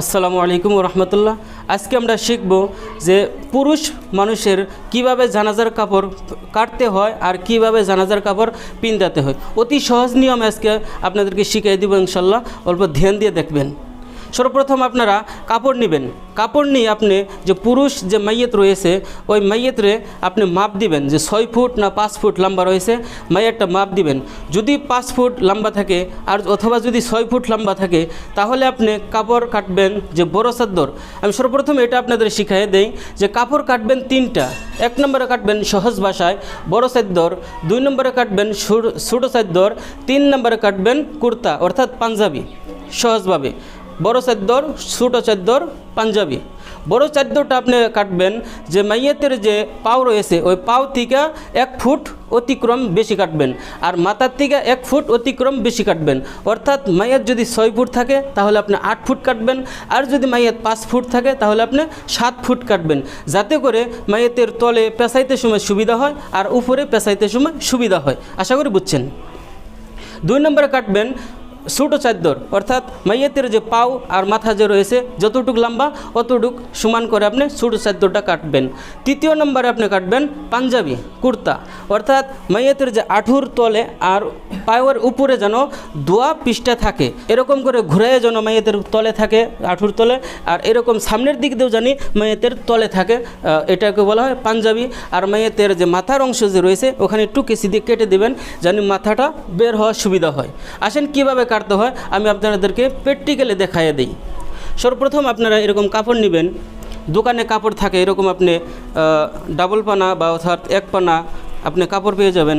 আসসালামু আলাইকুম রহমতুল্লাহ। আজকে আমরা শিখব যে পুরুষ মানুষের কীভাবে জানাজার কাপড় কাটতে হয় আর কীভাবে জানাজার কাপড় পিন্দাতে হয়। অতি সহজ নিয়ম আজকে আপনাদেরকে শিখিয়ে দেবো ইনশাল্লাহ অল্প ধ্যান দিয়ে দেখবেন। সর্বপ্রথম আপনারা কাপড় নেবেন। কাপড় নিয়ে আপনি যে পুরুষ যে মাইয়েত রয়েছে, ওই মাইয়েতরে আপনি মাপ দিবেন যে ছয় ফুট না পাঁচ ফুট লম্বা রয়েছে মাইয়েরটা মাপ দিবেন। যদি পাঁচ ফুট লম্বা থাকে আর অথবা যদি ছয় ফুট লম্বা থাকে, তাহলে আপনি কাপড় কাটবেন যে বড় চাদর। আমি সর্বপ্রথম এটা আপনাদের শিখাই দেই যে কাপড় কাটবেন তিনটা। এক নম্বরে কাটবেন সহজ ভাষায় বড় চাদর, দুই নম্বরে কাটবেন ছোটো চাদর, তিন নম্বরে কাটবেন কুর্তা, অর্থাৎ পাঞ্জাবি। সহজভাবে। বড় চাদ্দর, ছোটো চাদ্দর, পাঞ্জাবি। বড় চাদ্দরটা আপনি কাটবেন যে মাইয়াতের যে পাও রয়েছে, ওই পাও থেকে এক ফুট অতিক্রম বেশি কাটবেন আর মাথার থেকে এক ফুট অতিক্রম বেশি কাটবেন। অর্থাৎ মাইয়াত যদি ছয় ফুট থাকে, তাহলে আপনি আট ফুট কাটবেন। আর যদি মাইয়াত পাঁচ ফুট থাকে, তাহলে আপনি সাত ফুট কাটবেন। যাতে করে মাইয়াতের তলে পেঁচাইতে সময় সুবিধা হয় আর উপরে পেঁচাইতে সময় সুবিধা হয়। আশা করি বুঝছেন? দুই নম্বরে কাটবেন ছোটো চাদ্দর, অর্থাৎ মাইয়াতের যে পাও আর মাথা যে রয়েছে, যতটুক লম্বা, অতটুক সমান করে আপনি ছোটো চাদ্দরটা কাটবেন। তৃতীয় নম্বরে আপনি কাটবেন পাঞ্জাবি, কুর্তা। অর্থাৎ মাইয়াতের যে আঠুর তলে আর পায়ের উপরে যেন দোয়া পৃষ্ঠা থাকে, এরকম করে ঘুরে যেন মাইয়াতের তলে থাকে, আঠুর তলে। আর এরকম সামনের দিক দিয়েও জানি মাইয়াতের তলে থাকে এটাকে বলা হয় পাঞ্জাবি। আর মাইয়াতের যে মাথার অংশ যে রয়েছে, ওখানে একটু কেসি দিয়ে কেটে দেবেন যেন মাথাটা বের হওয়ার সুবিধা হয়। আসেন কীভাবে কাটতে হয়, আমি আপনাদেরকে প্র্যাকটিক্যালি দেখাইয়ে দিই। সর্বপ্রথম আপনারা এরকম কাপড় নেবেন, দোকানে কাপড় থাকে, এরকম আপনি ডাবল পানা বা অর্থাৎ এক পানা আপনি কাপড় পেয়ে যাবেন।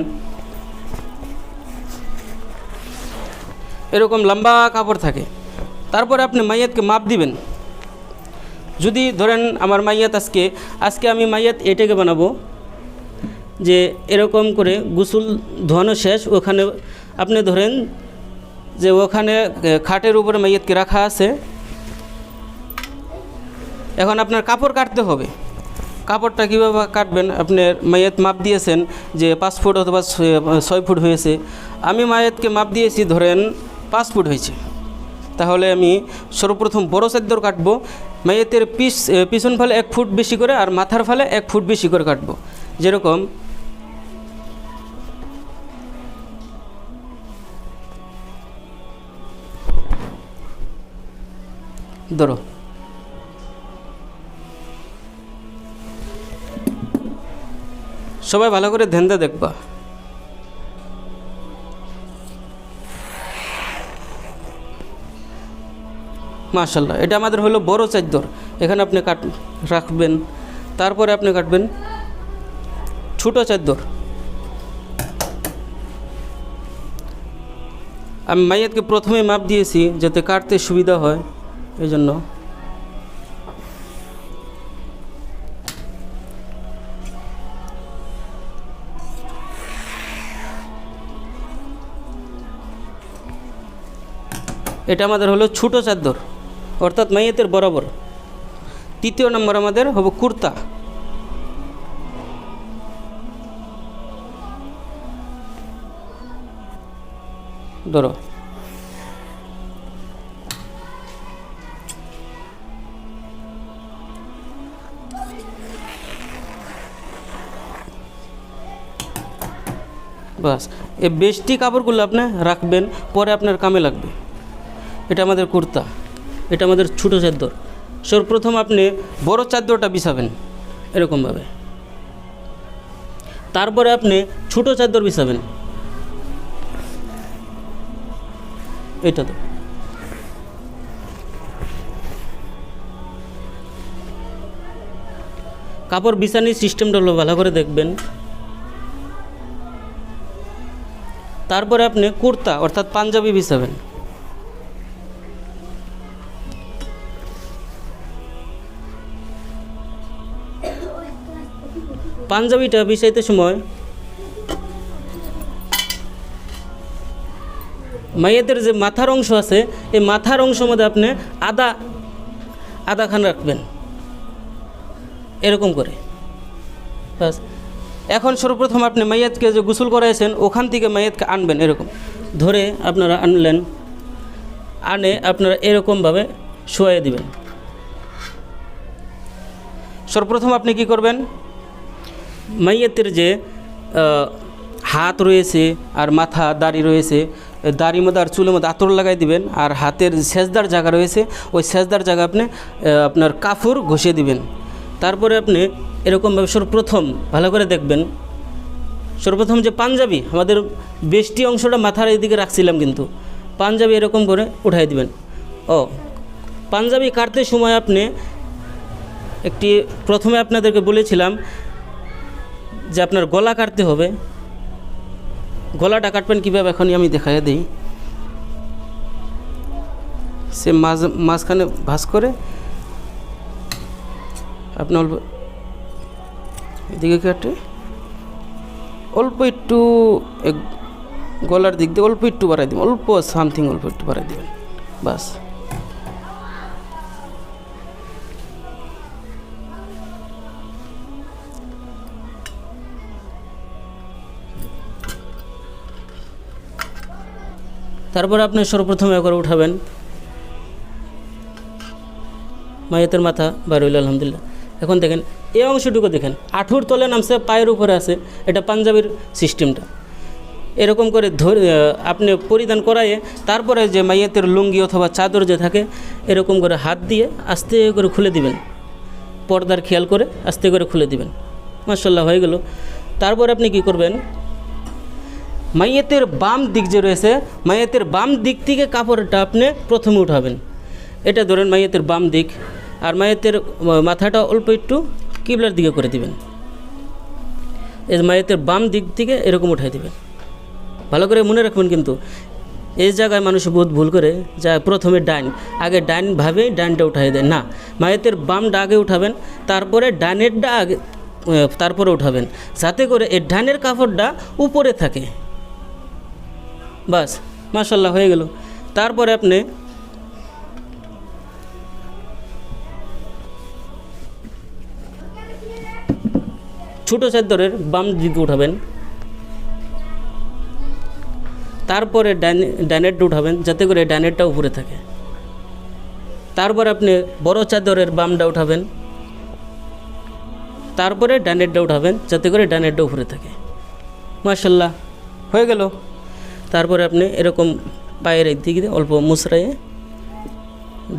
এরকম লম্বা কাপড় থাকে। তারপরে আপনি মাইয়াতকে মাপ দিবেন। যদি ধরেন আমার মাইয়াত আজকে আজকে আমি মাইয়াত এটাকে বানাবো যে এরকম করে গুসুল ধোয়ানো শেষ, ওখানে আপনি ধরেন যে ওখানে খাটের উপরে মাইয়াতকে রাখা আছে। এখন আপনার কাপড় কাটতে হবে। কাপড়টা কীভাবে কাটবেন? আপনি মাইয়াত মাপ দিয়েছেন যে পাঁচ ফুট অথবা ছয়- ফুট হয়েছে। আমি মাইয়াতকে মাপ দিয়েছি, ধরেন পাঁচ ফুট হয়েছে। তাহলে আমি সর্বপ্রথম বড় চাদ্দর কাটবো। মাইয়াতের পিস পিছন ফালে এক ফুট বেশি করে আর মাথার ফালে এক ফুট বেশি করে কাটবো। যেরকম ধরো। সবাই ভালো করে ধ্যান দিয়ে দেখবা। মাশাল্লাহ এটা আমাদের হলো বড় চাদ্দর এখানে আপনি কাট, রাখবেন। তারপরে আপনি কাটবেন ছোটো চাদ্দর আমি মাইয়াতকে প্রথমে মাপ দিয়েছি যাতে কাটতে সুবিধা হয়। এই জন্য এটা আমাদের হলো ছোটো চাদর অর্থাৎ মাইয়াতের বরাবর। তৃতীয় নম্বর আমাদের হবে কুর্তা। ধরো। বাস। এই বেশটি কাপড়গুলো আপনি রাখবেন, পরে আপনার কামে লাগবে। এটা আমাদের কুর্তা, এটা আমাদের ছোটো চাদর। সর্বপ্রথম আপনি বড় চাদরটা বিছাবেন, এরকমভাবে। তারপরে আপনি ছোটো চাদর বিছাবেন। এটা তো। কাপড় বিছানির সিস্টেমটা ভালো করে দেখবেন। তারপরে আপনি কুর্তা, অর্থাৎ পাঞ্জাবি বিছাবেন। পাঞ্জাবিটা বিছাইতে সময় মাইয়াদের যে মাথার অংশ আছে, এই মাথার অংশ মধ্যে আপনি আদা আদা খান রাখবেন। এরকম করে। বাস। এখন সর্বপ্রথম আপনি মাইয়াতকে যে গোসল করাইছেন, ওখান থেকে মাইয়াতকে আনবেন এরকম। ধরে আপনারা আনলেন, আনে আপনারা এরকমভাবে শোয়াই দিবেন। সর্বপ্রথম আপনি কি করবেন? মাইয়াতের যে হাত রয়েছে আর মাথা, দাড়ি রয়েছে, দাড়ির মধ্যে আর চুলের মধ্যে আতর লাগাই দিবেন আর হাতের সেজদার জায়গা রয়েছে, ওই সেজদার জায়গা আপনি আপনার কাফুর ঘষে দিবেন। তারপরে আপনি এরকমভাবে সর্বপ্রথম ভালো করে দেখবেন। সর্বপ্রথম যে পাঞ্জাবি, আমাদের বেষ্টি অংশটা মাথার এদিকে রাখছিলাম কিন্তু, পাঞ্জাবি এরকম করে উঠাই দিবেন। ও, পাঞ্জাবি কাটতে সময় আপনি একটি প্রথমে আপনাদেরকে বলেছিলাম যে আপনার গলা কাটতে হবে। গলাটা কাটবেন কীভাবে এখনই আমি দেখাই দিই। সে মাঝ মাঝখানে ভাস করে আপনি অল্প এদিকে কাটে। অল্প একটু এক- গলার দিক দিয়ে অল্প একটু বাড়াই দিবেন। অল্প সামথিং অল্প একটু বাড়াই দিবেন। বাস। তারপর আপনি সর্বপ্রথম একবার উঠাবেন। মায়েতের মাথা বার হইল, আলহামদুলিল্লাহ। এখন দেখেন, এই অংশটুকু দেখেন, আঠুর তলে নামছে, পায়ের উপরে আছে, এটা পাঞ্জাবির সিস্টেমটা। এরকম করে ধরে আপনি পরিধান করাইয়ে তারপরে যে মাইয়াতের লুঙ্গি অথবা চাদর যে থাকে, এরকম করে হাত দিয়ে আস্তে করে খুলে দিবেন। পর্দার খেয়াল করে আস্তে করে খুলে দিবেন। মার্শাল্লাহ হয়ে গেল। তারপর আপনি কি করবেন? মাইয়াতের বাম দিক যে রয়েছে, মাইয়াতের বাম দিক থেকে কাপড়টা আপনি প্রথমে উঠাবেন। এটা ধরেন মাইয়াতের বাম দিক। আর মায়েতের মাথাটা অল্প একটু কিবলার দিকে করে দিবেন। এই মায়েতের বাম দিক থেকে এরকম উঠাই দিবেন। ভালো করে মনে রাখবেন কিন্তু, এই জায়গায় মানুষ বহুত ভুল করে, যা প্রথমে ডাইন, আগে ডাইন ভাবে ডাইনটা উঠাই দেয় না, মায়েতের বামটা আগে উঠাবেন, তারপরে ডাইনেরটা আগে তারপরে উঠাবেন। যাতে করে এই ডাইনের কাপড়টা উপরে থাকে। বাস, মাশাল্লাহ হয়ে গেল। তারপরে আপনি ছোটো চাদরের বাম দিকে উঠাবেন। তারপরে ডাইন ডাইনেটটা উঠাবেন যাতে করে ডাইনেটটা উপরে থাকে। তারপর আপনি বড় চাদরের বামটা উঠাবেন। তারপরে ডাইনেটটা উঠাবেন যাতে করে ডাইনেটটা উপরে থাকে। মার্শাল্লাহ হয়ে গেল। তারপরে আপনি এরকম পায়ের দিয়ে অল্প মুসরাইয়ে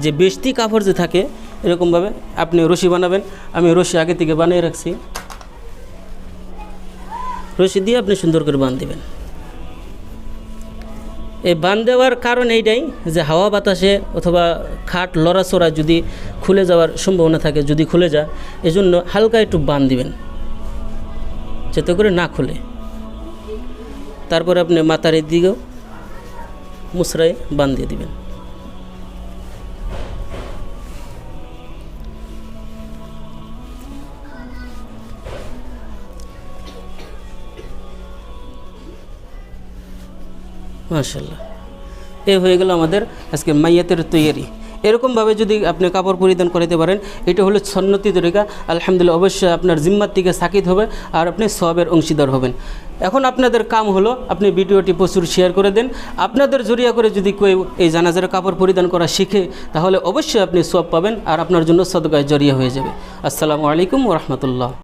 যে বেশতি কাপড় যে থাকে, এরকমভাবে আপনি রশি বানাবেন। আমি রশি আগে থেকে বানিয়ে রাখছি। রশি দিয়ে আপনি সুন্দর করে বাঁধ দেবেন। এই বান দেওয়ার কারণ এইটাই যে হাওয়া বাতাসে অথবা খাট লড়াচড়া যদি খুলে যাওয়ার সম্ভাবনা থাকে, যদি খুলে যায়, এজন্য হালকা একটু বান দিবেন, যাতে করে না খুলে। তারপরে আপনি মাথার দিকেও মুসরায় বান দিয়ে দিবেন। মাশাল্লাহ এ হয়ে গেল আমাদের আজকে মাইয়াতের তৈয়ারি। এরকমভাবে যদি আপনি কাপড় পরিধান করাতে পারেন, এটা হলো সন্নতি তরিকা। আলহামদুলিল্লাহ, অবশ্যই আপনার জিম্মার থেকে সাকিত হবে আর আপনি সবের অংশীদার হবেন। এখন আপনাদের কাম হলো আপনি ভিডিওটি প্রচুর শেয়ার করে দেন। আপনাদের জরিয়া করে যদি কেউ এই জানাজার কাপড় পরিধান করা শিখে, তাহলে অবশ্যই আপনি সব পাবেন আর আপনার জন্য সদগায় জরিয়া হয়ে যাবে। আসসালামু আলাইকুম রহমতুল্লাহ।